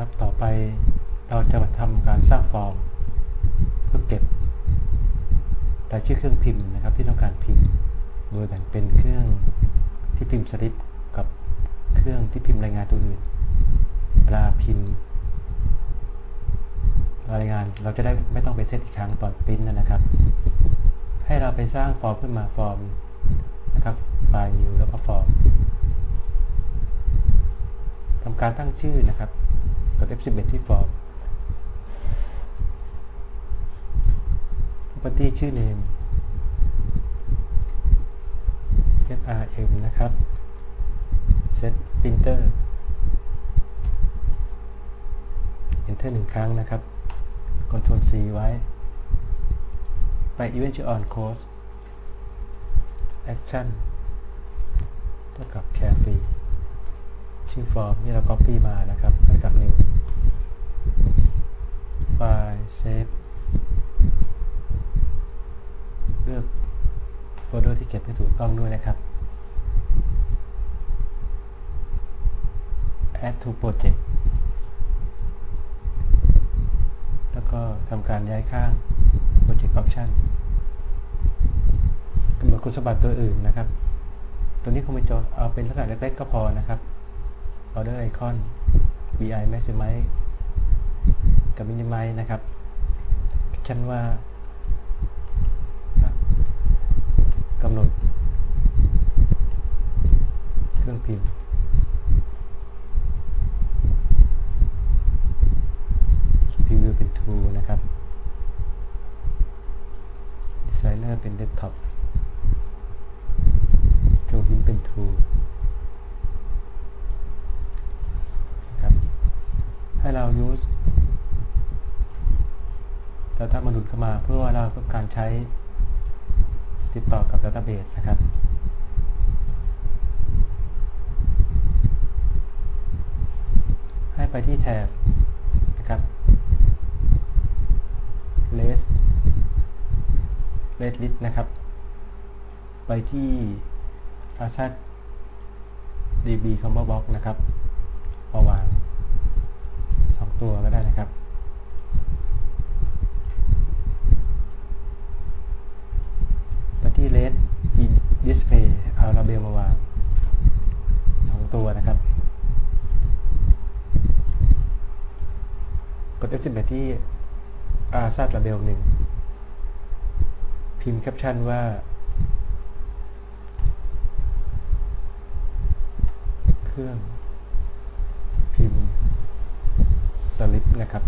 ครับต่อไปเราจะมาทำการสร้างฟอร์ม เพื่อเก็บรายชื่อเครื่องพิมพ์นะครับ ที่ต้องการพิมพ์ โดยแบ่งเป็นเครื่องที่พิมพ์สลิปกับเครื่องที่พิมพ์รายงานตัวอื่นเวลาพิมพ์ รายงานเราจะได้ไม่ต้องไปเซตอีกครั้งตอนปริ้นนะครับ ให้เราไปสร้างฟอร์มขึ้นมาฟอร์มนะครับไฟล์ new แล้วก็ฟอร์มทำการตั้งชื่อนะครับ กด F11 ที่ฟอร์ม property ชื่อ name frm นะครับ set printer enter หนึ่งครั้งนะครับ control C ไว้ ไป event ชื่อ on course action เท่ากับ carefree ชื่อฟอร์มที่เรา copy มานะครับเท่ากับ new ไฟล์ save เลือกโฟลเดอร์ที่เก็บให้ถูกต้องด้วยนะครับ add to project แล้วก็ทำการย้ายข้าง project option กำหนดคุณสมบัติตัวอื่นนะครับ ตัวนี้คงเป็นจอเอาเป็นลักษณะเล็กๆก็พอนะครับ order icon vi maximize กับ minimize นะครับฉันว่ากำหนด เครื่องพิมพ์ preview เป็น t o นะครับ designer เป็น desktop โจหินเป็น t o นะครับให้เรา use data มาดุดเข้ามาเพื่อว่าเราต้อการใช้ติดต่อกับ database นะครับให้ไปที่แถบนะครับ list list list นะครับ ไปที่ asset db combo box นะครับมาวางสองตัวก็ได้นะครับ ไปที่ list display เอาระเบลมาวางสองตัวนะครับ กด F11 ที่อาซาดระเบลหนึ่งพิมพ์แคปชั่นว่า เครื่องพิมพ์สลิปนะครับ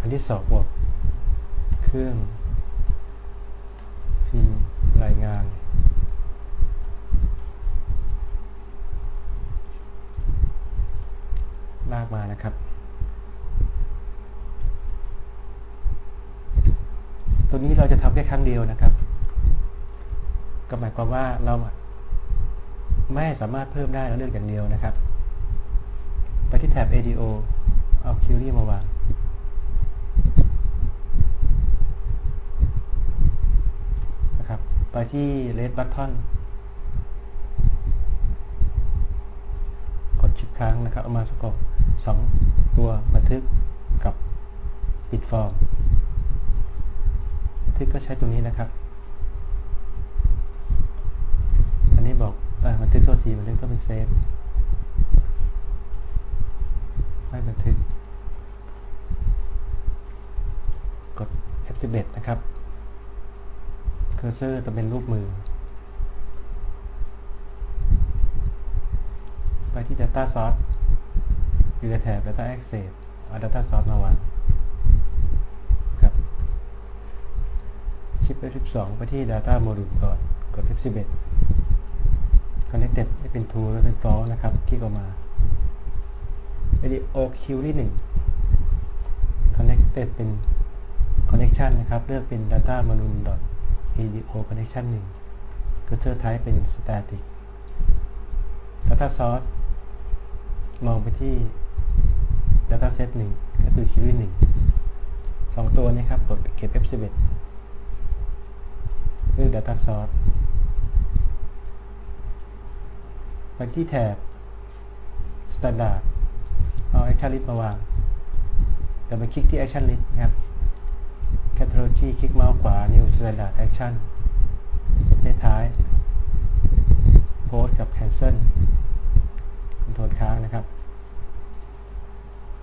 อันที่สองบวกเครื่อง รายงาน ลากมานะครับ ตัวนี้เราจะทำแค่ครั้งเดียวนะครับ ก็หมายความว่าเราไม่สามารถเพิ่มได้แล้วเลือกอย่างเดียวนะครับ ไปที่แท็บ ADO เอา query มาวาง ไปที่ red button กดชิปค้างนะครับ เอามาสกบสองตัวบันทึกกับปิดฟอร์ม บันทึกก็ใช้ตัวนี้นะครับ อันนี้บอกอบันทึกตัวทีบันทึกก็เป็นเซฟไม่บันทึก กด F11 นะครับ เคอร์เซอร์จะเป็นรูปมือ ไปที่ Data Source อยู่ในแถบ Data Access เอา Data Source มาวางครับ ชิป F12 ไปที่ Data Module ก่อน กด F11 Connected ให้เป็น t o แล้วเป็น f l o นะครับ คลิกออกมาไปที่ OQ ที่หนึ่ง Connected เป็น Connection นะครับ เลือกเป็น Data Module video connection 1 Cursor Type เป็น static Data Source มองไปที่ Data Set 1 ก็คือ Query 1สองตัวนี้ครับกดเก็บ F11 เลือก Data Source ไปที่แถบ standard เอา action list มาวางเดี๋ยวไปคลิกที่ action list นะครับ category คลิกเมาส์ขวา new standard action ท้าย post กับ cancel คอนโทรลค้างนะครับ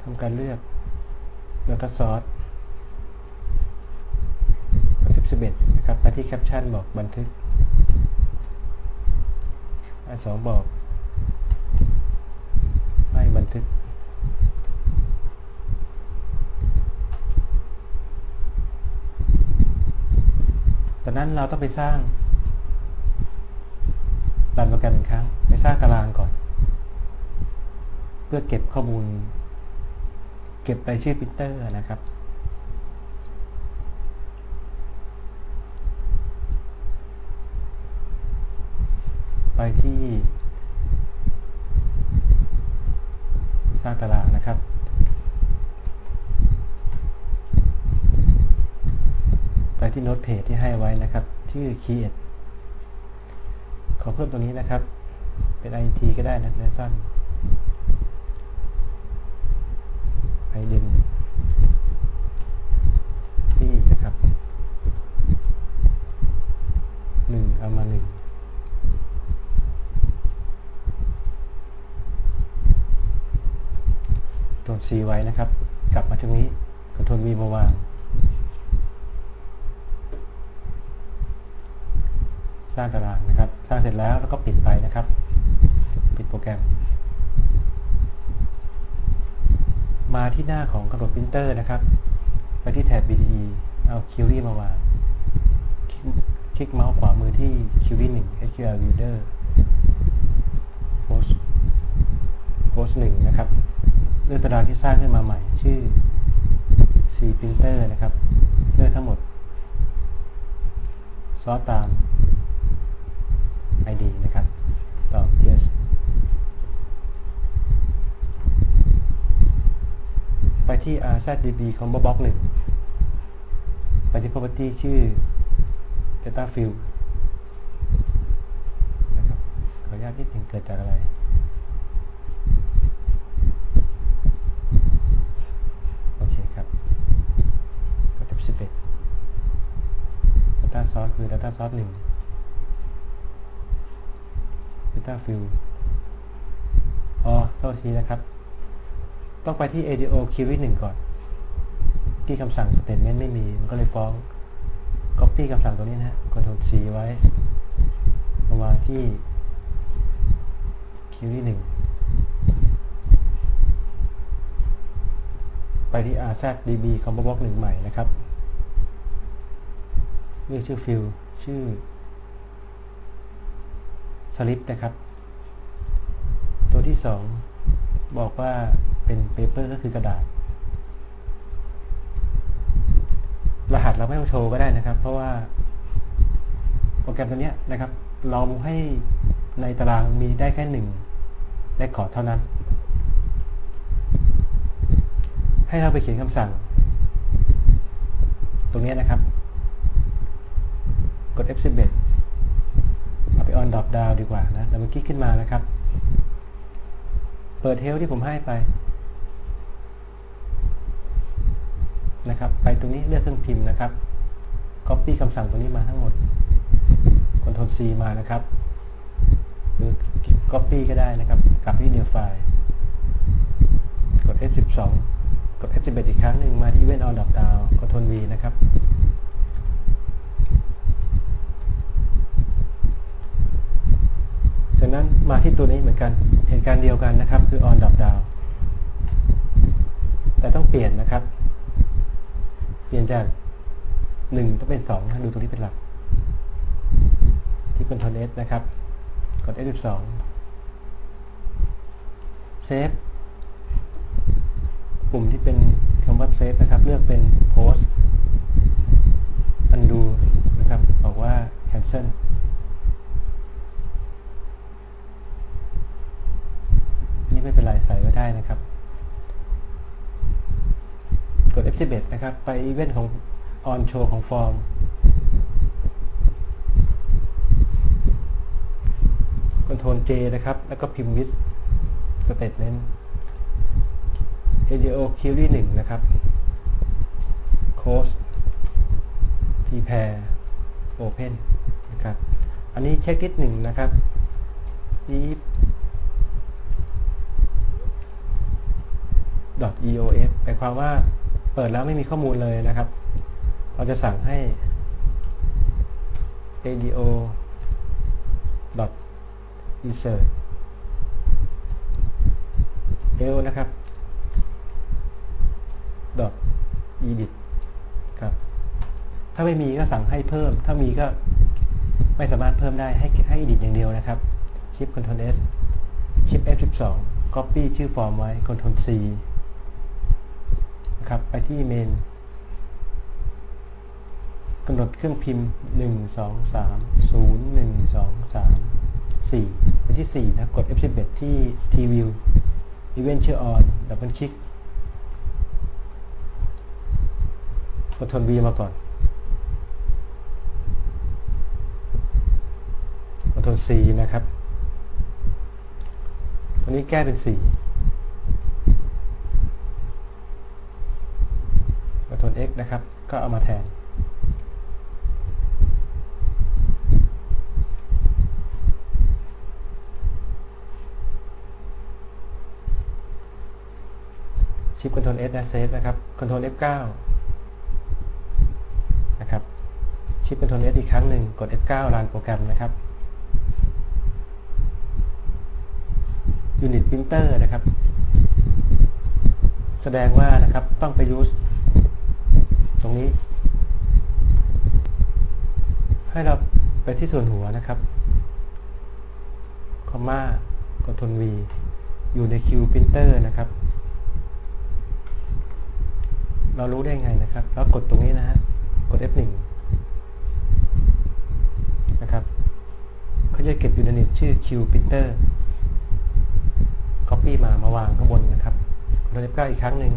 ทำการเลือกแล้วก็ซอสกด F11 นะครับไปที่ caption บอกบันทึกอันสองบอกไม่บันทึก ตอนนั้นเราต้องไปสร้างรันโปรแกรมอีกครั้ง ไปสร้างตารางก่อน เพื่อเก็บข้อมูล เก็บรายชื่อพิมพ์เตอร์นะครับ ไปที่ สร้างตารางนะครับ ไป ที่โน้ตเพจที่ให้ไว้นะครับ ชื่อ create ขอเพิ่มตรงนี้นะครับ เป็น int ก็ได้นะสั้นไปดึงที่นะครับหนึ่งเอามาหนึ่งตัว C ไว้นะครับ กลับมาตรงนี้ค Ctrl V มาวาง สร้างตารางนะครับ สร้างเสร็จแล้วแล้วก็ปิดไปนะครับ ปิดโปรแกรม มาที่หน้าของกำหนดพิมพ์เตอร์นะครับ ไปที่แท็บ BDE เอา Query มาวางคลิกเมาส์ขวามือที่ Query 1 SQL Reader Post Post 1นะครับ เลือกตารางที่สร้างขึ้นมาใหม่ ชื่อ C Printer นะครับ เลือกทั้งหมดซอสตาม ID นะครับตอบ yes ไปที่ RZDB Combo Box 1ไปที่ property ชื่อ data field นะครับขออนุญาตนิดหนึ่งเกิดจากอะไรโอเคครับกด F11 Data Source คือ Data Source 1 Data Field อ๋อโทษทีนะครับ ต้องไปที่ ADO Query 1ก่อน ที่คำสั่ง statement ไม่มี มันก็เลยฟ้อง Copy คำสั่งตัวนี้นะฮะ Ctrl C ไว้มาวางที่ Query 1ไปที่ RZDB Combo Box 1 ใหม่นะครับเรียกชื่อฟิลชื่อ slip นะครับ ตัวที่ 2 บอกว่าเป็น paper ก็คือกระดาษ รหัสเราไม่ต้องโชว์ก็ได้นะครับ เพราะว่าโปรแกรมตัวนี้นะครับ เราให้ในตารางมีได้แค่หนึ่งเลคคอเท่านั้น ให้เราไปเขียนคำสั่ง ตรงนี้นะครับ กด F11 on drop down ดีกว่านะแล้วมันคลิกขึ้นมานะครับ เปิดเทลที่ผมให้ไปนะครับ ไปตรงนี้เลือกเครื่องพิมพ์นะครับ copy คำสั่งตัวนี้มาทั้งหมด Ctrl C มานะครับ หรือ copy ก็ได้นะครับ กลับที่ new file กด F12 กด F11 อีกครั้งหนึ่งมาที่ event on drop down Ctrl V นะครับ จาก นั้นมาที่ตัวนี้เหมือนกัน เหตุการณ์เดียวกันนะครับ คือ on drop down แต่ต้องเปลี่ยนนะครับ เปลี่ยนจาก1ต้องเป็น2นะดูตรงนี้เป็นหลัก ที่เป็น ctrl S นะครับ กด F12 เซฟปุ่มที่เป็นคำว่าเซฟนะครับ เลือกเป็น post undo นะครับ บอกว่า cancel นี่ ไม่เป็นไรใส่ไว้ได้นะครับ กด F11 นะครับ ไปอีเวนต์ของ on show ของฟอร์ม Ctrl J นะครับ แล้วก็พิมพ์ with statement ADO query 1 นะครับ close prepare open นะครับ อันนี้เช็คลิสต์หนึ่งนะครับ .eof แปลความว่าเปิดแล้วไม่มีข้อมูลเลยนะครับ เราจะสั่งให้ ADO insert l นะครับ dot edit ครับ ถ้าไม่มีก็สั่งให้เพิ่ม ถ้ามีก็ไม่สามารถเพิ่มได้ ให้ให้ edit อย่างเดียวนะครับ shift ctrl s shift f12 copy ชื่อฟอร์มไว้ ctrl c นะ ครับไปที่เมนกำหนดเครื่องพิมพ์ 1 2 3 0 1 2 3 4ไปที่ 4 นะ กด F11 ที่ T view event ชื่อ on ดับเบิลคลิก กดทน V มาก่อน กดทน C นะครับ ตัวนี้แก้เป็น 4 กดทน X นะครับ ก็เอามาแทน ชิป Ctrl S นะเซฟนะครับ Ctrl F9 นะครับ ชิป Ctrl S อีกครั้งหนึ่งกด F9 รันโปรแกรมนะครับ Unit Printer นะครับ แสดงว่านะครับต้องไป use ตรงนี้ ให้เราไปที่ส่วนหัวนะครับ คอมมากดทน V อยู่ใน Q Printer นะครับ เรารู้ได้ไงนะครับ แล้วกดตรงนี้นะฮะ กด F1 นะครับเขาจะเก็บอยู่ในนี้ชื่อ Q Printer Copy มามาวางข้างบนนะครับกด F9 อีกครั้งหนึ่ง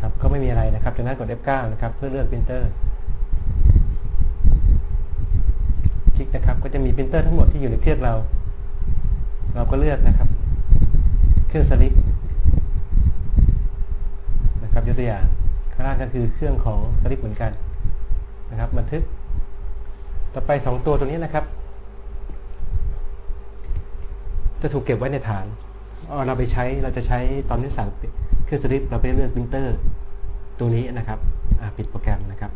ครับ ก็ ไม่มีอะไรนะครับจากนั้นกด F9 นะครับเพื่อเลือก Printer คลิกนะครับ ก็จะมี Printer ทั้งหมดที่อยู่ในเครื่องเรา เราก็เลือกนะครับ เครื่องสลิปนะครับยกตัวอย่างข้างล่างก็คือเครื่องของสลิปเหมือนกันนะครับ บันทึก ต่อไป 2 ตัวตัวนี้นะครับ จะถูกเก็บไว้ในฐานเอาเราไปใช้เราจะใช้ตอนที่สั่งเครื่องสลิปเราไปเลือกพิมพ์เตอร์ ตัวนี้นะครับปิดโปรแกรมนะครับ